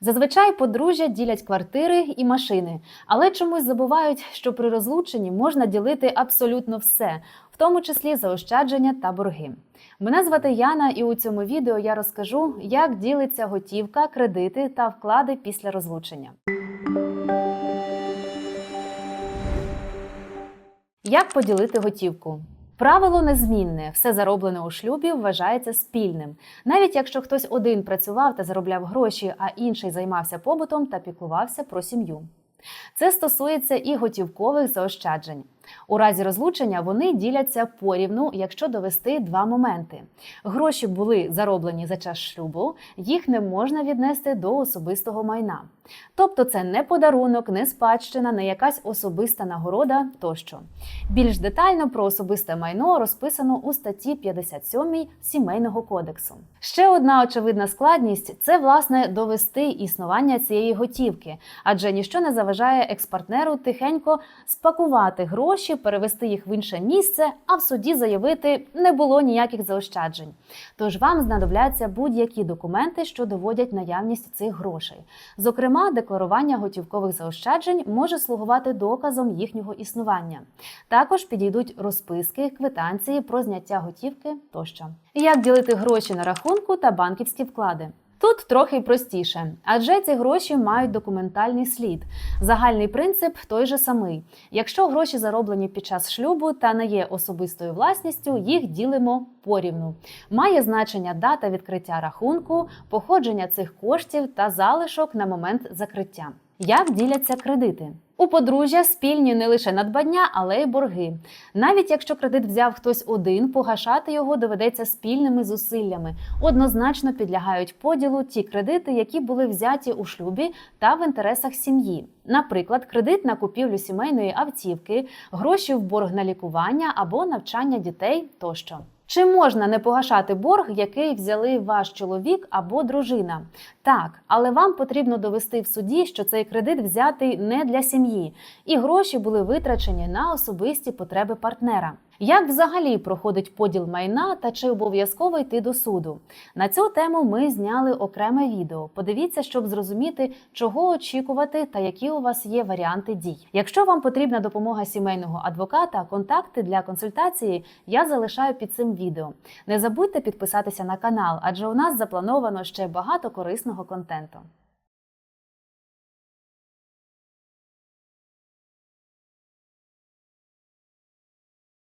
Зазвичай подружжя ділять квартири і машини, але чомусь забувають, що при розлученні можна ділити абсолютно все, в тому числі заощадження та борги. Мене звати Яна, і у цьому відео я розкажу, як ділиться готівка, кредити та вклади після розлучення. Як поділити готівку? Правило незмінне: все зароблене у шлюбі вважається спільним, навіть якщо хтось один працював та заробляв гроші, а інший займався побутом та піклувався про сім'ю. Це стосується і готівкових заощаджень. У разі розлучення вони діляться порівну, якщо довести два моменти: гроші були зароблені за час шлюбу, їх не можна віднести до особистого майна. Тобто це не подарунок, не спадщина, не якась особиста нагорода тощо. Більш детально про особисте майно розписано у статті 57 Сімейного кодексу. Ще одна очевидна складність це власне довести існування цієї готівки, адже ніщо не заважає експартнеру тихенько спакувати гроші, перевести їх в інше місце, а в суді заявити не було ніяких заощаджень. Тож вам знадобляться будь-які документи, що доводять наявність цих грошей. Зокрема, декларування готівкових заощаджень може слугувати доказом їхнього існування. Також підійдуть розписки, квитанції про зняття готівки тощо. Як ділити гроші на рахунку та банківські вклади? Тут трохи простіше, адже ці гроші мають документальний слід. Загальний принцип той же самий. Якщо гроші зароблені під час шлюбу та не є особистою власністю, їх ділимо порівну. Має значення дата відкриття рахунку, походження цих коштів та залишок на момент закриття. Як діляться кредити? У подружжя спільні не лише надбання, але й борги. Навіть якщо кредит взяв хтось один, погашати його доведеться спільними зусиллями. Однозначно підлягають поділу ті кредити, які були взяті у шлюбі та в інтересах сім'ї. Наприклад, кредит на купівлю сімейної автівки, гроші в борг на лікування або навчання дітей тощо. Чи можна не погашати борг, який взяли ваш чоловік або дружина? Так, але вам потрібно довести в суді, що цей кредит взятий не для сім'ї, і гроші були витрачені на особисті потреби партнера. Як взагалі проходить поділ майна та чи обов'язково йти до суду? На цю тему ми зняли окреме відео. Подивіться, щоб зрозуміти, чого очікувати та які у вас є варіанти дій. Якщо вам потрібна допомога сімейного адвоката, контакти для консультації я залишаю під цим відео. Не забудьте підписатися на канал, адже у нас заплановано ще багато корисного контенту.